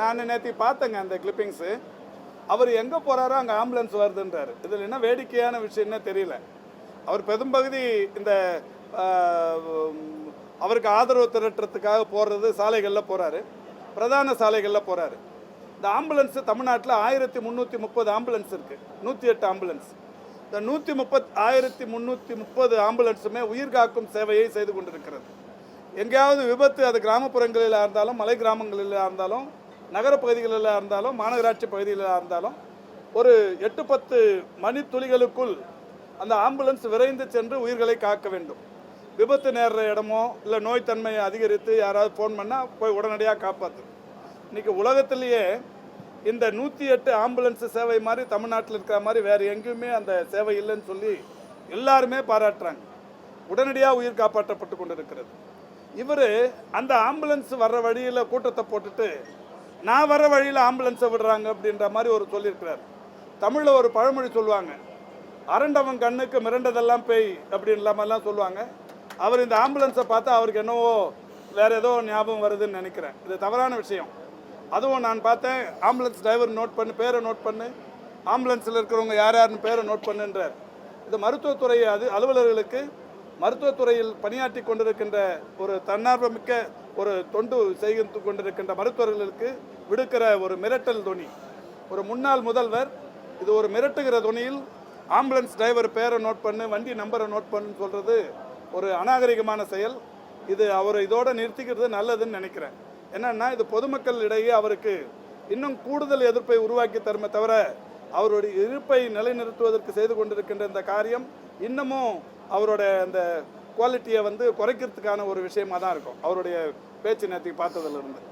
நான் நேற்று பார்த்தேங்க அந்த கிளிப்பிங்ஸு அவர் எங்கே போகிறாரோ அங்கே ஆம்புலன்ஸ் வருதுன்றாரு. இதில் என்ன வேடிக்கையான விஷயம்னே தெரியல. அவர் பெரும்பகுதி இந்த அவருக்கு ஆதரவு திரட்டுறதுக்காக போகிறது சாலைகளில் போகிறாரு பிரதான சாலைகளில் போகிறாரு இந்த ஆம்புலன்ஸு தமிழ்நாட்டில் ஆயிரத்தி முந்நூற்றி முப்பது ஆம்புலன்ஸ் இருக்குது நூற்றி எட்டு ஆம்புலன்ஸ். இந்த நூற்றி முப்பத் ஆயிரத்தி முந்நூற்றி முப்பது ஆம்புலன்ஸுமே உயிர் காக்கும் சேவையை செய்து கொண்டிருக்கிறது. எங்கேயாவது விபத்து அது கிராமப்புறங்களில் இருந்தாலும் மலை கிராமங்களில் இருந்தாலும் நகரப்பகுதிகளில் இருந்தாலும் மாநகராட்சி பகுதிகளில் இருந்தாலும் ஒரு எட்டு பத்து மணித்துளிகளுக்குள் அந்த ஆம்புலன்ஸ் விரைந்து சென்று உயிர்களை காக்க வேண்டும். விபத்து நேர்ற இடமோ இல்லை நோய் தன்மையை அதிகரித்து யாராவது ஃபோன் பண்ணால் போய் உடனடியாக காப்பாற்று இன்றைக்கி உலகத்திலேயே இந்த நூற்றி எட்டு ஆம்புலன்ஸ் சேவை மாதிரி தமிழ்நாட்டில் இருக்கிற மாதிரி வேறு எங்கேயுமே அந்த சேவை இல்லைன்னு சொல்லி எல்லாருமே பாராட்டுறாங்க. உடனடியாக உயிர் காப்பாற்றப்பட்டு கொண்டிருக்கிறது. இவர் அந்த ஆம்புலன்ஸ் வர்ற வழியில் கூட்டத்தை போட்டுட்டு நான் வர வழியில் ஆம்புலன்ஸை விடுறாங்க அப்படின்ற மாதிரி ஒரு சொல்லியிருக்கிறார். தமிழில் ஒரு பழமொழி சொல்லுவாங்க. அரண்டவன் கண்ணுக்கு மிரண்டதெல்லாம் பேய் அப்படின்ற மாதிரிலாம் சொல்லுவாங்க. அவர் இந்த ஆம்புலன்ஸை பார்த்தா அவருக்கு என்னவோ வேறு ஏதோ ஞாபகம் வருதுன்னு நினைக்கிறேன். இது தவறான விஷயம். அதுவும் நான் பார்த்தேன். ஆம்புலன்ஸ் டிரைவர் நோட் பண்ணு பேரை நோட் பண்ணு. ஆம்புலன்ஸில் இருக்கிறவங்க யார் யாருன்னு பேரை நோட் பண்ணுன்றார். இது மருத்துவத்துறை அது அலுவலர்களுக்கு மருத்துவத்துறையில் பணியாற்றி கொண்டிருக்கின்ற ஒரு தன்னார்வமிக்க ஒரு தொண்டு செய்து கொண்டிருக்கின்ற மருத்துவர்களுக்கு விடுக்கிற ஒரு மிரட்டல் துணி ஒரு முன்னாள் முதல்வர் இது ஒரு மிரட்டுகிற துணியில் ஆம்புலன்ஸ் டிரைவர் பேரை நோட் பண்ணு வண்டி நம்பரை நோட் பண்ணுன்னு சொல்கிறது ஒரு அநாகரிகமான செயல். இது அவர் இதோடு நிறுத்திக்கிறது நல்லதுன்னு நினைக்கிறேன். என்னென்னா இது பொதுமக்கள் இடையே அவருக்கு இன்னும் கூடுதல் எதிர்ப்பை உருவாக்கி தருமே தவிர அவருடைய இருப்பை நிலைநிறுத்துவதற்கு செய்து கொண்டிருக்கின்ற இந்த காரியம் இன்னமும் அவரோட அந்த குவாலிட்டியை வந்து குறைக்கிறதுக்கான ஒரு விஷயமா தான் இருக்கும். அவருடைய பேச்சு நேற்றுக்கு பார்த்ததுல இருந்து